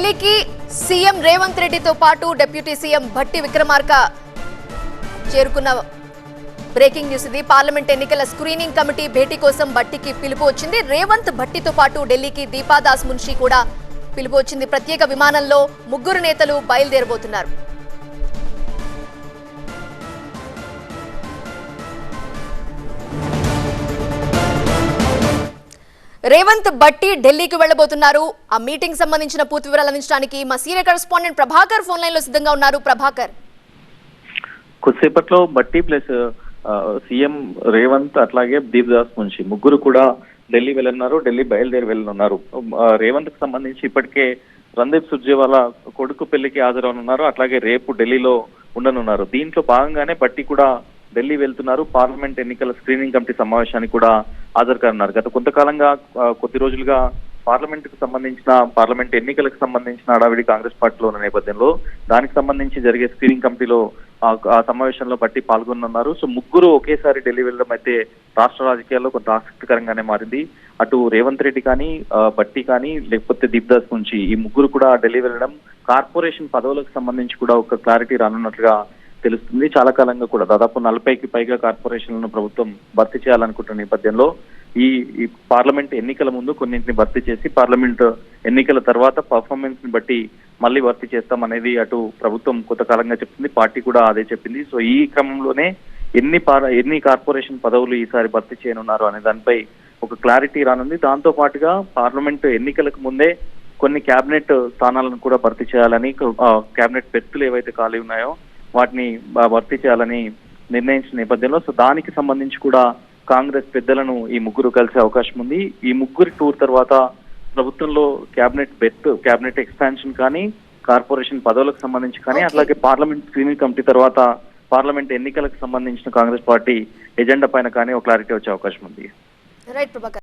ఢిల్లీకి సీఎం రేవంత్ రెడ్డితో పాటు డిప్యూటీ సీఎం భట్టి విక్రమార్క చేరుకున్న బ్రేకింగ్ న్యూస్ ఇది. పార్లమెంట్ ఎన్నికల స్క్రీనింగ్ కమిటీ భేటీ కోసం భట్టికి పిలుపు వచ్చింది. రేవంత్ భట్టితో పాటు ఢిల్లీకి దీపాదాస్ మున్షి కూడా పిలుపు వచ్చింది. ప్రత్యేక విమానంలో ముగ్గురు నేతలు బయలుదేరబోతున్నారు. రేవంత్ బట్టి ఢిల్లీకి వెళ్ళబోతున్నారు ఆ మీటింగ్ సంబంధించిన పూర్తి వివరాలు అందించడానికి మా సీనియర్ కరెస్పాండెంట్ ప్రభాకర్ ఫోన్ లైన్లో సిద్ధంగా ఉన్నారు. ప్రభాకర్. కొద్దిసేపట్లో బట్టి ప్లస్ సీఎం రేవంత్ అట్లాగే దీప్ దాస్ మున్షి ముగ్గురు కూడా ఢిల్లీ వెళ్ళనున్నారు ఢిల్లీ బయలుదేరి వెళ్ళనున్నారు. రేవంత్కు సంబంధించి ఇప్పటికే రందీప్ సుర్జేవాలా కొడుకు పెళ్ళికి హాజరవనున్నారు. అట్లాగే రేపు ఢిల్లీలో ఉండనున్నారు. దీంట్లో భాగంగానే బట్టి కూడా ఢిల్లీ వెళ్తున్నారు. పార్లమెంట్ ఎన్నికల స్క్రీనింగ్ కమిటీ సమావేశానికి కూడా హాజరు కానున్నారు. గత కొంతకాలంగా కొద్ది రోజులుగా పార్లమెంట్కు సంబంధించిన పార్లమెంట్ ఎన్నికలకు సంబంధించిన హడావిడి కాంగ్రెస్ పార్టీలో ఉన్న నేపథ్యంలో దానికి సంబంధించి జరిగే స్క్రీనింగ్ కమిటీలో ఆ సమావేశంలో బట్టి పాల్గొనున్నారు సో ముగ్గురు ఒకేసారి ఢిల్లీ వెళ్ళడం అయితే రాష్ట్ర రాజకీయాల్లో కొంత ఆసక్తికరంగానే మారింది. అటు రేవంత్ రెడ్డి కానీ బట్టి కానీ లేకపోతే దీప్దాస్ నుంచి ఈ ముగ్గురు కూడా ఢిల్లీ వెళ్ళడం కార్పొరేషన్ పదవులకు సంబంధించి కూడా ఒక క్లారిటీ రానున్నట్లుగా తెలుస్తుంది. చాలా కాలంగా కూడా దాదాపు నలభైకి పైగా కార్పొరేషన్లను ప్రభుత్వం భర్తీ చేయాలనుకుంటున్న నేపథ్యంలో ఈ ఈ పార్లమెంట్ ఎన్నికల ముందు కొన్నింటిని భర్తీ చేసి పార్లమెంట్ ఎన్నికల తర్వాత పర్ఫార్మెన్స్ని బట్టి మళ్ళీ భర్తీ చేస్తాం అనేది అటు ప్రభుత్వం కొంతకాలంగా చెప్తుంది. పార్టీ కూడా అదే చెప్పింది. సో ఈ క్రమంలోనే ఎన్ని పార్ ఎన్ని కార్పొరేషన్ పదవులు ఈసారి భర్తీ చేయనున్నారు అనే దానిపై ఒక క్లారిటీ రానుంది. దాంతో పాటుగా పార్లమెంట్ ఎన్నికలకు ముందే కొన్ని కేబినెట్ స్థానాలను కూడా భర్తీ చేయాలని కేబినెట్ పెత్తులు ఏవైతే ఖాళీ ఉన్నాయో వాటిని భర్తీ చేయాలని నిర్ణయించిన నేపథ్యంలో సో దానికి సంబంధించి కూడా కాంగ్రెస్ పెద్దలను ఈ ముగ్గురు కలిసే అవకాశం ఉంది. ఈ ముగ్గురి టూర్ తర్వాత ప్రభుత్వంలో కేబినెట్ బెత్ కేబినెట్ ఎక్స్పాన్షన్ కానీ కార్పొరేషన్ పదవులకు సంబంధించి కానీ. అట్లాగే పార్లమెంట్ స్క్రీనింగ్ కమిటీ తర్వాత పార్లమెంట్ ఎన్నికలకు సంబంధించిన కాంగ్రెస్ పార్టీ ఎజెండా పైన కానీ ఒక క్లారిటీ వచ్చే అవకాశం ఉంది.